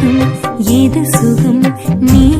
சுகம் எது சுகம்? நீ